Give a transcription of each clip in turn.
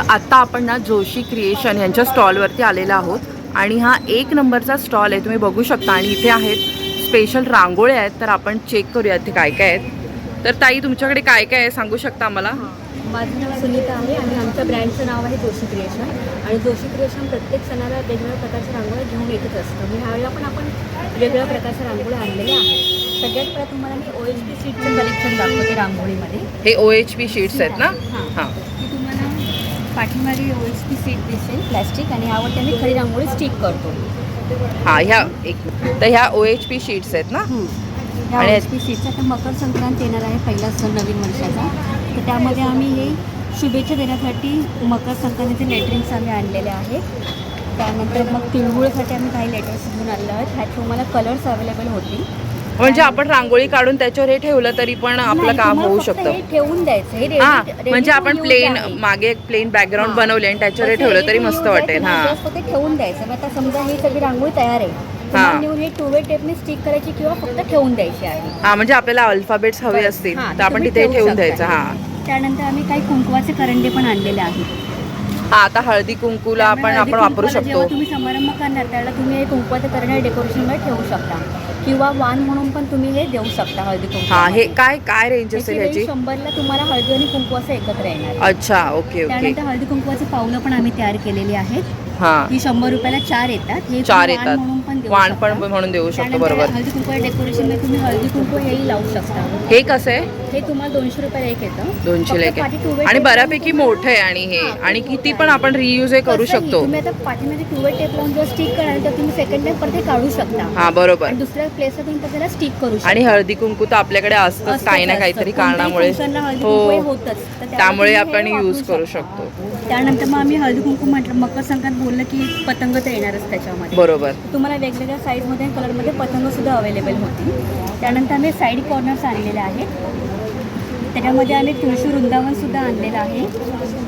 तर आत्ता आपण ना जोशी क्रिएशन यांच्या स्टॉलवरती आलेलो आहोत. आणि हा एक नंबरचा स्टॉल आहे तुम्ही बघू शकता. आणि इथे आहेत स्पेशल रांगोळ्या आहेत तर आपण चेक करूया इथे काय काय आहेत. तर ताई तुमच्याकडे काय काय आहे सांगू शकता आम्हाला? माझं नाव सुनीता आहे आणि आमच्या ब्रँडचं नाव आहे जोशी क्रिएशन आणि जोशी क्रिएशन प्रत्येक सणाला वेगवेगळ्या प्रकारच्या रांगोळ्या घेऊन येतच असतं. मी ह्यावेळेला पण आपण वेगवेगळ्या प्रकारच्या रांगोळ्या आणलेल्या आहेत. सगळ्यात पहिला तुम्हाला मी ओ एच पी सीटचं कलेक्शन दाखवते रांगोळीमध्ये. हे ओ एच पी शीट्स आहेत ना? हां. पाठीमागे ओ एच पी सीट दिसेल प्लॅस्टिक आणि यावरती आम्ही खरी रांगोळी स्टिक करतो. हां ह्या एक तर ह्या ओ एच पी शीट्स आहेत ना? ह्या ओ आणि- एच पी सीटचा आता मकर संक्रांत येणार आहे पहिला सण नवीन वर्षाचा. तर त्यामध्ये आम्ही हे शुभेच्छा देण्यासाठी मकर संक्रांतीचे लेटरिंग्स आम्ही आणलेले आहेत. त्यानंतर मग तिळगुळसाठी आम्ही काही लेटर्स घेऊन आलेलो आहेत. ह्यात तुम्हाला कलर्स अवेलेबल होतील. म्हणजे आपण रांगोळी काढून त्याच्यावर हे ठेवलं तरी पण आपलं काम होऊ शकतं. हे ठेवून द्यायचं हे हा म्हणजे आपण प्लेन. मागे एक प्लेन बॅकग्राऊंड हां. बनवले आणि त्याच्यावर हे ठेवलं तरी मस्त वाटेल हा. ठेवून द्यायचं. आता समजा ही सगळी रांगोळी तयार आहे. तुम्हाला नेऊन हे टू वे टेपने स्टिक करायची किंवा फक्त ठेवून द्यायची आहे. हा म्हणजे आपल्याला अल्फाबेट्स हवे असतील हां, तर आपण तिथे ठेवू ठेवून. द्यायचं हा. त्यानंतर आम्ही काही कुंकवाचे करंडे पण आणलेले आहेत. हा आता हळदी कुंकूला आपण आपण वापरू शकतो. तुम्ही समारंभ करणार त्यावेळेला तुम्ही हे कुंकवाचं करणे डेकोरेशनला ठेवू शकता. किंवा वाण म्हणून पण तुम्ही हे देऊ शकता हळदी कुंकू हा हे काय काय रेंज असेल ह्याची? शंभरला तुम्हाला हळदी आणि कुंकू असं एकत्र येणार. अच्छा ओके ओके. त्यानंतर हळदी कुंकवाची पावलं पण आम्ही तयार केलेली आहेत. हा. ही शंभर रुपयाला चार येतात. हे चार तुम्ही वाण येतात. म्हणून पण देऊ वाण शकता. पण म्हणून देऊ शकतो त्यानंतर बरोबर. हळदी कुंकू डेकोरेशनला तुम्ही हळदी कुंकू हेही लावू शकता. हे कसं आहे? हे तुम्हाला दोनशे रुपयाला एक येतं. दोनशे फक्त लेक पाठी two way आणि बऱ्यापैकी लावून मोठं आहे आणि हे. हां, आणि किती मोठं पण आहे. आपण रियूज हे करू कसंही, शकतो. तुम्ही आता पाठीमध्ये टू वे टेप लावून जेव्हा स्टिक कराल तर तुम्ही सेकंड टाइम परत हे काढू शकता. हा बरोबर. आणि दुसऱ्या प्लेसला तुम्ही त्याला स्टिक करू शकता. आणि हळदी कुंकू तर आपल्याकडे असतंच असतंच काही ना. काहीतरी कोणत्याही कारणामुळे. फंक्शनला हळदी कुंकू हे होतच. तर त्यामुळे त्यामुळे तुम्ही आपण वापरू यूज करू शकता. शकतो. त्यानंतर मग आम्ही हळदी कुंकू म्हटलं मकर संक्रांत बोललं की पतंग तर येणारच त्याच्यामध्ये. बरोबर. तुम्हाला वेगवेगळ्या साईजमध्ये कलरमध्ये पतंग सुद्धा अवेलेबल होती त्यानंतर आम्ही साईड कॉर्नर्स आणलेले आहेत. त्याच्यामध्ये आम्ही तुळशी वृंदावन सुद्धा आणलेलं आहे.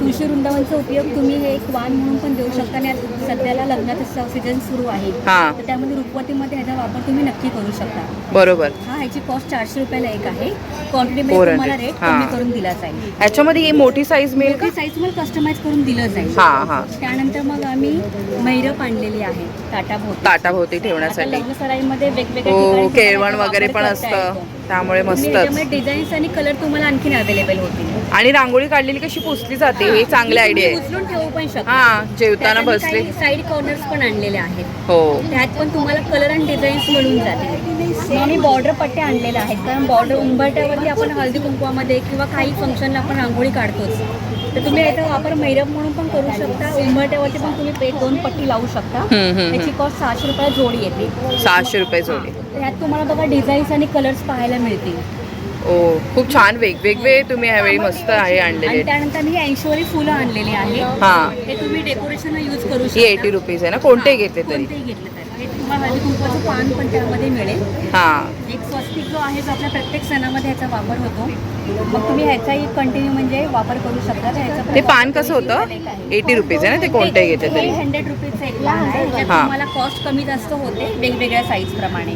तुळशी वृंदावनचा उपयोग तुम्ही हे एक वाण म्हणून पण देऊ शकता आणि सध्याला लग्नाचा सीझन सुरू आहे. हा. तर त्यामध्ये रुखवतीमध्ये ह्याचा वापर तुम्ही नक्की करू शकता. बरोबर. हा ह्याची कॉस्ट चारशे रुपयाला एक आहे. क्वांटिटीमध्ये 400. तुम्हाला रेट हां. कमी करून दिला जाईल. ह्याच्यामध्ये ही मोठी साईज मिळेल का? साईज तुम्हाला कस्टमाइज करून दिलं जाईल. हा हा. त्यानंतर मग आम्ही मैरप आणलेली आहे. ताटाभोवती ताटाभोवती आता ठेवण्यासाठी. सराईमध्ये वेगवेगळ्या हो ठिकाणी केळवण तुम्हाला वगैरे पण वापर करता असतं. येतो. त्यामुळे तुम्ही मस्तच. याच्यामध्ये डिझाईन्स आणि कलर तुम्हाला आणखीन अवेलेबल होतील. आणि रांगोळी काढलेली कशी पुसली जाते? हे चांगली आयडिया आहे. उचलून ठेवू पण शकता. हा जेवताना बसले. साईड कॉर्नर्स पण आणलेले आहेत. हो. त्यात पण तुम्हाला कलर आणि डिझाईन्स मिळून जातील. आम्ही बॉर्डर पट्टे आणलेले आहेत. कारण बॉर्डर उंबरट्यावरती आपण हळदी कुंकवामध्ये किंवा काही फंक्शनला आपण रांगोळी काढतोच. तर तुम्ही याचा वापर मैरप म्हणून पण करू शकता. उंबरट्यावरती पण तुम्ही पे दोन पट्टी लावू शकता. हम्म, हम्म, त्याची कॉस्ट सहाशे रुपयाला जोडी येते. सहाशे रुपये जोडी. त्यात तुम्हाला बघा डिझाईन्स आणि कलर्स पाहायला मिळतील. ओ खूप छान वेगवेगळे तुम्ही ह्यावेळी मस्त आहे आणलेले. आणि त्यानंतर मी ऐंशीवाली फुलं आणलेली आहेत हा. हे तुम्ही डेकोरेशनला यूज करू ही शकता एटी रुपीज आहे ना? कोणते घेतले तरी. कोणतेही घेतलं तर. हे तुम्हाला हळदी कुंकवाचं पान पण त्यामध्ये मिळेल. हा. एक स्वस्तिक जो आहे जो आपल्या प्रत्येक सणामध्ये ह्याचा वापर होतो. मग तुम्ही ह्याचाही कंटिन्यू म्हणजे वापर करू शकता. तर ह्याचा ते पान कसं होतं? आहे. एटी रुपीज आहे ना ते कोणते घेतले हे तरी हंड्रेड रुपीजचं एक लहान आहे. त्यात हा. तुम्हाला कॉस्ट कमी जास्त होते वेगवेगळ्या साईज प्रमाणे.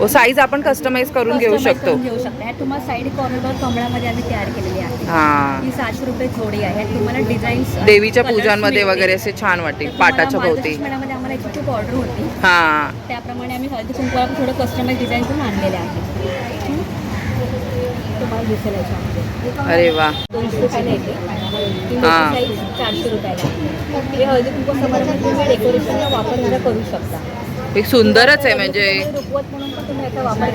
ओ साईज आपण कस्टमाइज करून घेऊ शकतो. घेऊ शकता. तुम्हाला साईड कॉर्नर कमळामध्ये आम्ही तयार केलेली आहे. हा. ही सहाशे रुपये जोडी आहे. तुम्हाला डिझाईन्स देवीच्या पूजांमध्ये वगैरे असे छान वाटेल पाटाच्या भोवती. आम्हाला खूप ऑर्डर होती. हा. त्याप्रमाणे आम्ही हळदी कुंकवाला थोडं कस्टमाइज डिझाईन करून आणलेले आहे. तुम्हाला दिसेल याच्यामध्ये. अरे वा. दोनशे रुपयाला येते. ती मोठी हां. साईज चारशे रुपयाला. हे हळदी समारंभात तुम्ही वापर करू शकता. हे सुंदरच आहे म्हणजे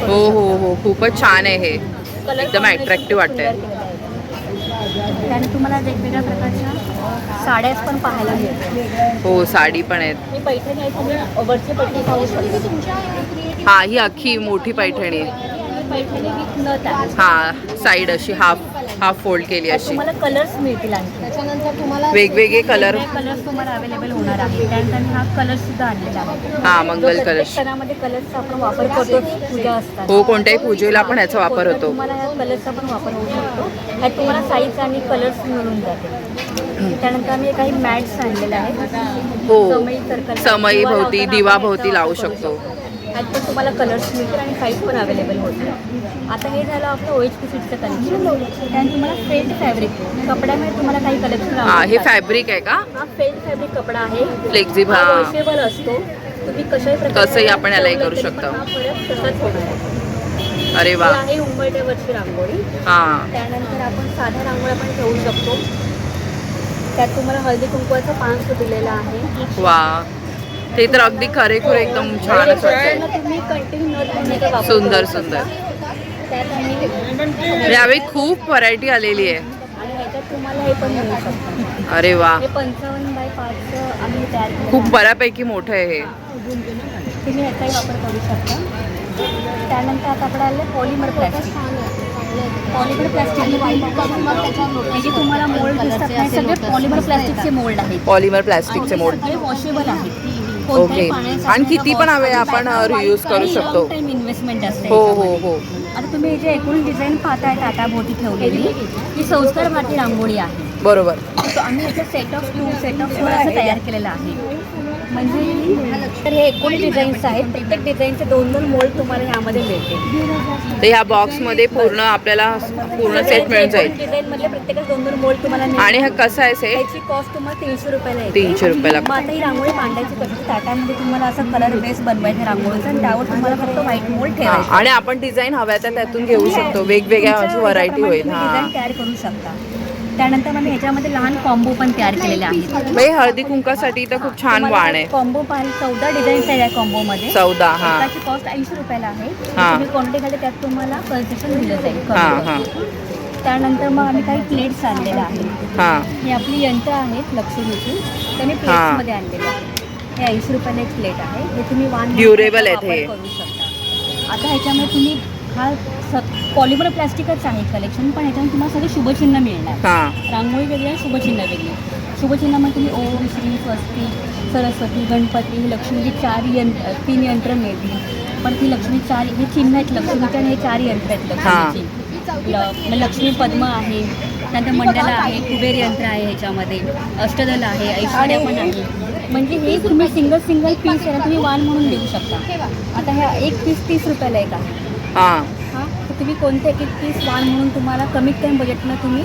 हो हो हो खूपच छान आहे हे. एकदम खूप वाटतंय. आहे. त्याने तुम्हाला वेगवेगळ्या प्रकारच्या साड्याच पण पाहायला मिळतील हो साडी पण आहेत. ही पैठणी आहे तुम्ही वरची पैठणी पाहू शकता. हा ही अख्खी मोठी पैठणी. आहे पैठणी हा साईड अशी हाफ हाफ फोल्ड केली अशी. तुम्हाला कलर्स मिळतील आणखी. त्याच्यानंतर तुम्हाला वेगवेगळे कलर कलर्स तुम्हाला अवेलेबल होणार आहे त्यानंतर मी हा कलर सुद्धा आणलेला आहे. हा मंगल कलश सणामध्ये कलर्सचा आपण वापर करतो पूजा असतात. हो कोणत्याही पूजेला पण ह्याचा वापर होतो. तुम्हाला ह्या कलर्सचा पण वापर होऊ शकतो. ह्यात तुम्हाला साईज आणि कलर्स मिळून जाते. त्यानंतर आम्ही काही मॅट्स आणलेले आहेत. हो समई भोवती दिवा भोवती याचा लावू शकतो. ह्यात पण तुम्हाला कलर्स मिळतील आणि साईज पण अवेलेबल होतील. आता हे झालं आपलं ओ एच पी सीटचं कलेक्शन त्यानंतर तुम्हाला फेल्ड फॅब्रिक कपड्यामध्ये तुम्हाला काही कलेक्शन हा हे फॅब्रिक आहे का? हा फेल फॅब्रिक कपडा आहे. फ्लेक्झिबल वॉशेबल असतो. तुम्ही कशाही प्रकारे कसंही आपण याला हे करू शकतो. तसाच होणार आहे. अरे वा. आहे उंबरठ्यावरची रांगोळी. हा. त्यानंतर आपण साध्या रांगोळ्या पण ठेवू शकतो. त्यात तुम्हाला हळदी कुंकवाचं पान सुद्धा दिलेलं आहे. वा. ते तर अगदी खरेखुरे एकदम छानच बनवायचा वापर सुंदर. सुंदर. यावेळी खूप व्हरायटी आलेली आहे. आणि ह्याच्यात तुम्हाला हे पण मिळू शकतं. अरे वा. हे खूप बऱ्यापैकी मोठं आहे हे. तुम्ही ह्याचाही वापर करू शकता. त्यानंतर आता आपण आलं पॉलिमर प्लॅस्टिक पॉलिमर प्लॅस्टिक तुम्हाला मोल्ड दिसतात सगळे पॉलिमर प्लॅस्टिकचे मोल्ड आहेत. पॉलिमर प्लास्टिकचे वॉशेबल आहेत. ओके. आणि किती पण हवे आपण, reuse करू शकतो. इन्व्हेस्टमेंट असते हो हो. हो आता तुम्ही जे एकूण डिझाईन पाहताय टाटा भोवती ठेवलेली ही संस्कार भारती रांगोळी आहे बरोबर तो आम्ही याचं set of two set of तयार केलेलं आहे म्हणजे तर हे एकूण डिझाईन्स आहेत. प्रत्येक डिझाईनचे दोन दोन मोल्ड तुम्हाला ह्यामध्ये मिळतील. तर ह्या बॉक्समध्ये पूर्ण आपल्याला पूर्ण सेट मिळून जाईल. डिझाईन मधले प्रत्येक दोन दोन मोल्ड तुम्हाला. आणि हा कसा आहे सेट त्याची कॉस्ट तुम्हाला तीनशे रुपयाला येते. तीनशे रुपयाला. मग आता ही रांगोळी बांधायची कशी? ताटामध्ये तुम्हाला असं कलर बेस बनवायचा रांगोळीचा आणि त्यावर तुम्हाला फक्त व्हाईट मोल्ड ठेवायचं. आणि आपण डिझाईन हव्या त्या त्यातून घेऊ शकतो. वेगवेगळ्या व्हरायटी होईल. डिझाईन तयार करू शकता. त्यानंतर मग ह्याच्यामध्ये लहान कॉम्बो पण तयार केलेले आहेत. बाई हळदी कुंकासाठी तर खूप छान वाण आहे. कॉम्बो पाहिजे चौदा डिझाईन आहे या कॉम्बो मध्ये. चौदा हा. एकाची कॉस्ट ऐंशी रुपयाला आहे. हा. तुम्ही क्वांटिटी घाले त्यात तुम्हाला कन्सेशन दिलं जाईल हा हा. त्यानंतर मग आम्ही काही प्लेट्स आणलेले आहेत. हा. ही आपली यंत्र आहेत लक्ष्मीची. त्यांनी हा. प्लेट्समध्ये आणलेले आहेत. हे ऐंशी रुपयाला एक प्लेट आहे. हे तुम्ही Durable आहेत वापर हे. करू शकता. आता ह्याच्यामध्ये तुम्ही हा पॉलिमर प्लॅस्टिकच आहे कलेक्शन पण ह्याच्यामध्ये तुम्हाला सगळे शुभचिन्ह मिळणार. हा. रांगोळी वेगळी आहे शुभचिन्ह वेगळी. शुभचिन्हामध्ये तुम्ही ओम श्री स्वस्ती सरस्वती गणपती लक्ष्मीची चार यंत्र तीन यंत्र मिळतील. पण ती लक्ष्मी चार हे चिन्ह आहेत लक्ष्मीचे आणि हे चार यंत्र आहेत लक्ष्मीची. मग लक्ष्मी पद्म आहे नंतर मंडला आहे कुबेर यंत्र आहे ह्याच्यामध्ये अष्टदल आहे ऐश्वर्या पण आहे. म्हणजे हे तुम्ही सिंगल सिंगल पीस आहे तुम्ही वाण म्हणून देऊ शकता. आता ह्या एक पीस तीस रुपयाला एक आहे. हा. हां तर तुम्ही कोणते एक एक पीस वाण म्हणून तुम्हाला कमीत कमी बजेटनं तुम्ही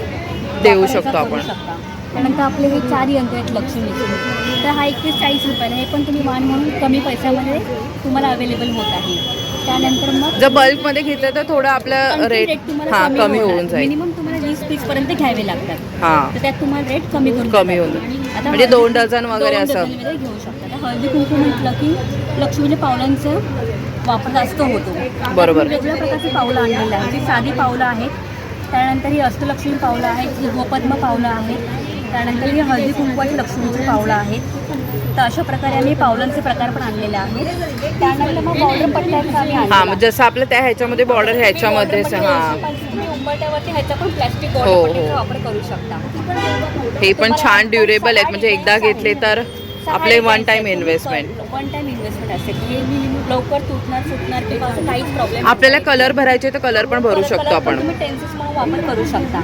देऊ वापरायचा शकतो करू आपण. शकता. त्यानंतर आपले हे चार यंत्र आहेत लक्ष्मीचे तर हा एक पीस चाळीस रुपयाला हे पण तुम्ही वाण म्हणून कमी पैशामध्ये तुम्हाला अवेलेबल होत आहे. त्यानंतर मग जर बल्कमध्ये घेतलं तर थोडं आपलं रेट हा कमी होऊन जाईल. मिनिमम तुम्हाला वीस पीस पर्यंत घ्यावे लागतात. हा. तर त्यात तुम्हाला रेट कमी करून कमी देतात. होऊन जाईल. आता म्हणजे हळदी- दोन डझन वगैरे दोन असं. वगैरे घेऊ शकता. आता हळदी कुंकू म्हटलं की लक्ष्मीच्या पावलांचं वापर जास्त होतो. बरोबर. वेगवेगळ्या प्रकारची पावलं आणलेली आहेत. जी साधी पावलं आहेत त्यानंतर ही अष्टलक्ष्मी पावलं आहेत ही गोपद्म पावलं आहेत त्यानंतर ही हळदी कुंकवाची लक्ष्मीची पावलं आहेत. तर अशा प्रकारे आम्ही पावलांचे प्रकार पण आणलेले आहेत. त्यानंतर मग बॉर्डर पट्ट्याचं आम्ही हा आणलेलं मग जसं आपलं त्या ह्याच्यामध्ये बॉर्डर ह्याच्यामध्येच हा. तुम्ही उंबरठ्यावरती ह्याचा पण प्लॅस्टिक हो, बॉर्डर हो. वापर करू शकता. हे पण छान ड्युरेबल आहेत. म्हणजे एकदा घेतले तर आपले one time investment one time investment हे minimum लवकर तुटणार सुटणार किंवा असं काहीच प्रॉब्लेम आपल्याला कलर भरायचे तर कलर पण भरू शकतो आपण. तुम्ही टेन्सेस म्हणून वापर करू शकता.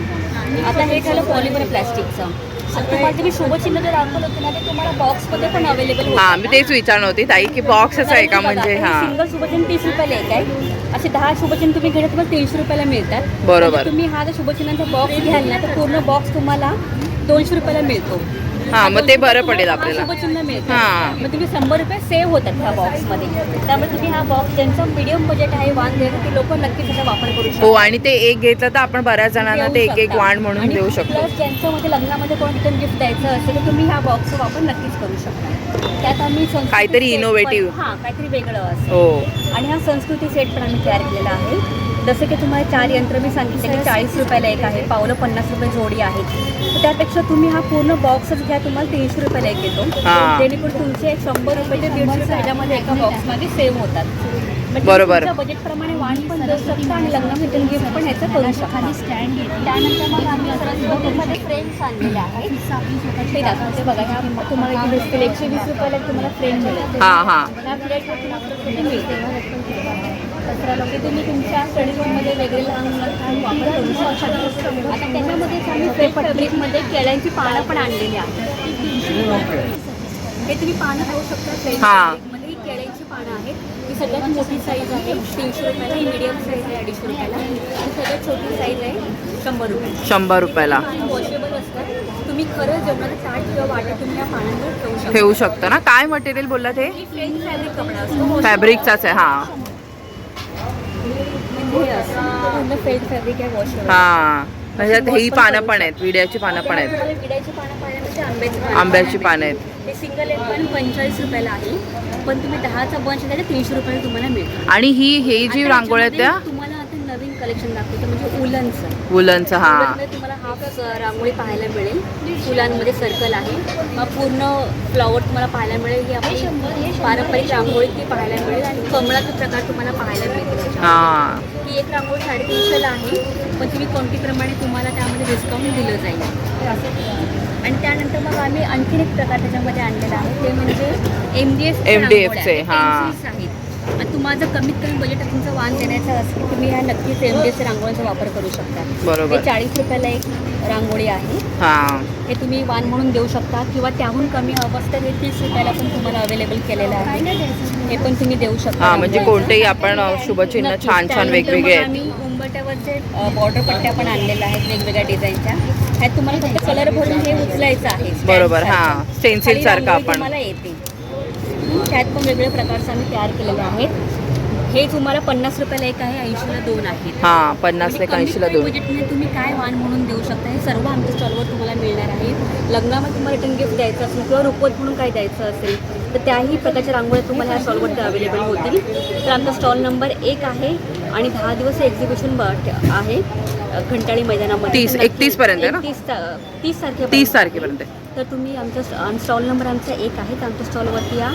आता हे झालं पॉलिमर प्लॅस्टिकचं तुम्हाला तुम्ही शुभचिन्ह जर दाखवलं होतं ना ते तुम्हाला बॉक्समध्ये पण अवेलेबल हा मी तेच विचारणार होती ताई की बॉक्सच आहे का म्हणजे? हा. सिंगल शुभचिन्ह तीस रुपयाला एक आहे. असे दहा शुभचिन्ह तुम्ही घेतले तुम्हाला तीनशे रुपयाला मिळतात. बरोबर. तुम्ही हा जर शुभचिन्हाचा बॉक्स घ्याल ना तर पूर्ण बॉक्स तुम्हाला दोनशे रुपयाला मिळतो. हा मग ते बरं पडेल आपल्याला. शुभचिन्ह मिळतं. हा. मग तुम्ही शंभर रुपये सेव्ह होतात ह्या बॉक्समध्ये त्यामुळे तुम्ही हा बॉक्स ज्यांचं मिडियम बजेट आहे वाण द्यायचं ते लोक नक्कीच त्याचा वापर करू शकतात. हो आणि ते एक घेतलं तर आपण बऱ्याच जणांना ते एक एक वाण म्हणून देऊ शकतो. प्लस ज्यांच्यामध्ये लग्नामध्ये कोण रिटर्न गिफ्ट द्यायचं असेल तर तुम्ही ह्या बॉक्सचा वापर नक्कीच करू शकता. त्यात आम्ही संस्कृती काहीतरी set पण- innovative. हां काहीतरी वेगळं असेल. हो. आणि हा संस्कृती सेट पण आम्ही तयार केलेला आहे. जसं की तुम्हाला चार यंत्र मी सांगितले की चाळीस रुपयाला एक आहे पावलं पन्नास रुपये जोडी आहे. तर त्यापेक्षा तुम्ही हा पूर्ण बॉक्सच घ्या तुम्हाला तीनशे रुपयाला एक येतो. हा. जेणेकरून तुमचे शंभर रुपये ते दीडशे रुपये ह्याच्यामध्ये एका बॉक्समध्ये सेव्ह होतात. म्हणजे बरोबर. तुमच्या बजेटप्रमाणे वाण पण देऊ शकता आणि लग्नामध्ये गिफ्ट पण ह्याचं करू शकता. त्यानंतर मग आम्ही सरस्वतीमध्ये फ्रेम्स आणलेले आहेत. दाखवते बघा ह्या तुम्हाला इथे दिसतील. एकशे वीस रुपयाला तुम्हाला फ्रेम मिळेल. हा हा. ह्या प्लेटवर तुम्हाला सरस्वती मिळते कचरा लोक तुम्ही तुमच्या स्टडी रूममध्ये वेगळे लहान मुलांना वापर करू शकता. आता त्याच्यामध्येच आम्ही फेक फॅब्रिकमध्ये केळ्यांची पानं पण आणलेली आहेत. हे तुम्ही पानं खाऊ शकता. हा. केळ्यांची पानं आहेत. ही सगळ्यात मोठी साईज आहे. तीनशे रुपयाला. ही मिडियम साईज आहे अडीचशे रुपयाला. आणि सगळ्यात छोटी साईज आहे शंभर रुपये शंभर रुपयाला. वॉशेबल असतात. तुम्ही खरं जेवणाचं ताट किंवा वाटत तुम्ही या पानांवर ठेवू शकता. ठेवू शकतो ना? काय मटेरियल बोलला ते ही फॅब्रिक कपडा असतो. फॅब्रिकचाच आहे हा. हे फेल्ड फॅब्रिक आहे वॉशेबल हा. ही पानं पण आहेत विड्याची पानं पण आहेत. विड्याची पानं पाहिल्यामध्ये आंब्याची पानं आंब्याची पाहायला पानं भेटतील. हे सिंगल एक पण पंचेचाळीस रुपयाला आहे. पण तुम्ही दहाचा बंच त्याला तीनशे रुपयाला तुम्हाला मिळेल आणि ही हे जी रांगोळ्या आहेत त्या याच्यामध्ये तुम्हाला आता नवीन कलेक्शन दाखवतो म्हणजे उलनचं. वुलनचं हा. तुम्हाला हाफ रांगोळी पाहायला मिळेल. फुलांमध्ये सर्कल आहे. मग पूर्ण फ्लॉवर तुम्हाला पाहायला मिळेल. ही आपली पारंपरिक रांगोळी ती पाहायला मिळेल. आणि कमळाचा प्रकार तुम्हाला पाहायला मिळेल. त्याच्यामध्ये. हा. ही एक रांगोळी साडेतीनशेला आहे. पण तुम्ही क्वांटिटीप्रमाणे तुम्हाला त्यामध्ये डिस्काउंट दिलं जाईल. आणि त्यानंतर मग आम्ही आणखीन एक प्रकार त्याच्यामध्ये आणलेला आहे. ते म्हणजे एम डी एफ MDF चे, हा. आहेत. तुम्हाला कमीत कमी बजेट तुमचं वाण देण्याचं असेल तुम्ही ह्या नक्कीच एम डी एफ च्या वापर करू शकता बरोबर. हे चाळीस रुपयाला एक रांगोळी आहे हा हे तुम्ही वाण म्हणून देऊ शकता किंवा त्याहून कमी अवस्थेत हे तीस रुपयाला पण तुम्हाला अवेलेबल केलेलं आहे हे पण तुम्ही देऊ शकता हा म्हणजे रांगोळीचं. कोणतेही आपण अ, शुभचिन्ह नक्कीच. छान छान त्यानंतर वेगवेगळे मग आहेत आम्ही बॉर्डर पट्ट्या पण आणलेल्या आहेत वेगवेगळ्या डिझाईनच्या ह्यात तुम्हाला फक्त कलर भरून हे उचलायचं आहे बरोबर. हा. खाली सारखं आपण. तुम्हाला येते त्यात पण वेगवेगळ्या प्रकारचे आम्ही तयार केलेले आहेत हे तुम्हाला पन्नास रुपयाला एक आहे ऐंशीला दोन आहेत. हा पन्नास म्हणजे ते ऐंशीला दोन. बजेटने तुम्ही काय वाण म्हणून देऊ शकता हे सर्व आमच्या स्टॉलवर तुम्हाला मिळणार आहे. लग्नामध्ये तुम्हाला रिटर्न गिफ्ट द्यायचं असेल किंवा रुपवत म्हणून काय द्यायचं असेल तर त्याही प्रकारच्या रांगोळ्या तुम्हाला ह्या स्टॉलवरती अवेलेबल होतील. तर आमचा स्टॉल नंबर एक आहे आणि दहा दिवस एक्झिबिशन आहे. अ, घंटाळी मैदानामध्ये. तीस- 31 पर्यंत आहे ना? 31 ता- तीस तारखे तीस तारखेपर्यंत. तर तुम्ही आमच्या स्टॉल नंबर आमचा एक आहे. तर आमच्या स्टॉलवरती या.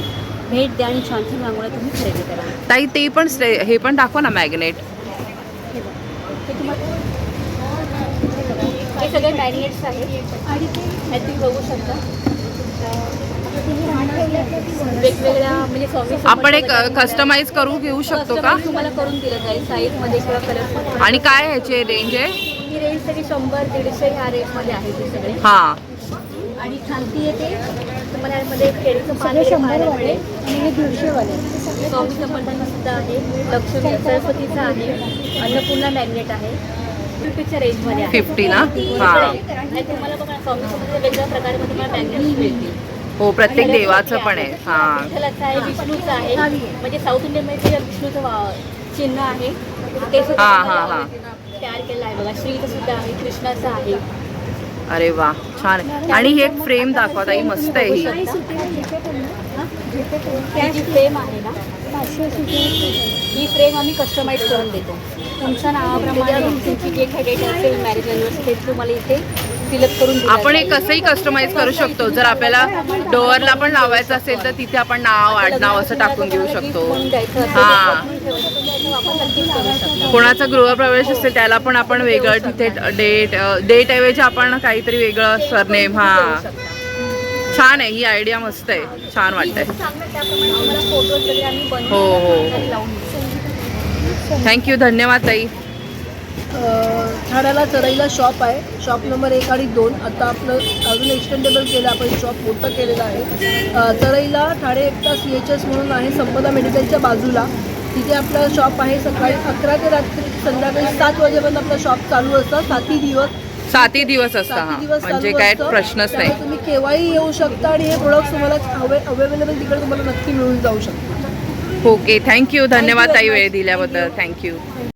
भेट द्या आणि छान छान रांगोळ्या तुम्ही खरेदी करा. ताई ते पण हे पण दाखवा ना मॅग्नेट हे सगळे मॅरिनेट्स आहेत. हे तुम्ही बघू शकता. वेगवेगळ्या म्हणजे आपण एक कस्टमाइज करू घेऊ शकतो का? तुम्हाला करून दिलं जाईल साईजमध्ये किंवा कलर आणि काय ह्याची रेंज आहे? ही रेंज सगळी शंभर दीडशे ह्या रेंजमध्ये आहे ते सगळे. हा. आणि खालती येते. तुम्हाला यामध्ये केळीचं पान हे पाहायला मिळेल. आणि हे दीडशेवाले. स्वामी समर्थांचं सुद्धा आहे. लक्ष्मी सरस्वतीचं आहे. अन्नपूर्णा मॅग्नेट आहे. रेंजमध्ये आहे. 50 ना? हा. तुम्हाला बघा स्वामी समर्थांच्या वेगवेगळ्या प्रकारमध्ये तुम्हाला मॅग्नेट्स मिळतील. हो प्रत्येक देवाचं पण आहे. हा. विठ्ठलाचं आहे विष्णूचं आहे. म्हणजे साऊथ इंडियनमध्ये जे विष्णूचं वा- चिन्ह आहे ते सुद्धा हा, हा, हा. तयार केलं आहे बघा. श्रीचं सुद्धा आहे कृष्णाचं आहे. अरे वा छान. आहे आणि ही एक फ्रेम दाखवा ताई मस्त आहे ही. ही? जी फ्रेम आहे ना ही फ्रेम आम्ही कस्टमाइज करून देतो. तुमच्या नावाप्रमाणे तुमची जे काही डेट असेल मॅरेज अॅनिव्हर्सरी ते तुम्हाला इथे करून आपण हे जाईल. कसंही कस्टमाइज करू शकतो. जर आपल्याला डोअरला पण लावायचं असेल तर तिथे आपण नाव आडनाव असं टाकून देऊ शकतो. हा. कोणाचा गृहप्रवेश असेल त्याला पण आपण वेगळं तिथे डेट डेट ऐवजी आपण काहीतरी वेगळं सरनेम हा. छान आहे ही आयडिया मस्त आहे. छान वाटतंय. हो, हो, हो. थँक्यू धन्यवाद ताई. ठाण्याला चरईला शॉप आहे. शॉप नंबर एक आणि दोन. आता आपलं अजून एक्सटेंडेबल केलं आपण शॉप मोठं केलेलं आहे. अ, चरईला ठाणे एकटा सी एच एस म्हणून आहे संपदा मेडिकलच्या बाजूला. तिथे आपलं शॉप आहे. सकाळी अकरा ते रात्री संध्याकाळी सात वाजेपर्यंत आपलं शॉप चालू असतं. सातही दिवस सातही दिवस असता सातही दिवस म्हणजे काय. प्रश्नच नाही. तुम्ही केव्हाही येऊ शकता आणि हे प्रोडक्ट तुम्हाला हवे अवेलेबल तिकडे तुम्हाला नक्की मिळून जाऊ शकतात ओके थँक्यू धन्यवाद ताई वेळ. दिल्याबद्दल. थँक्यू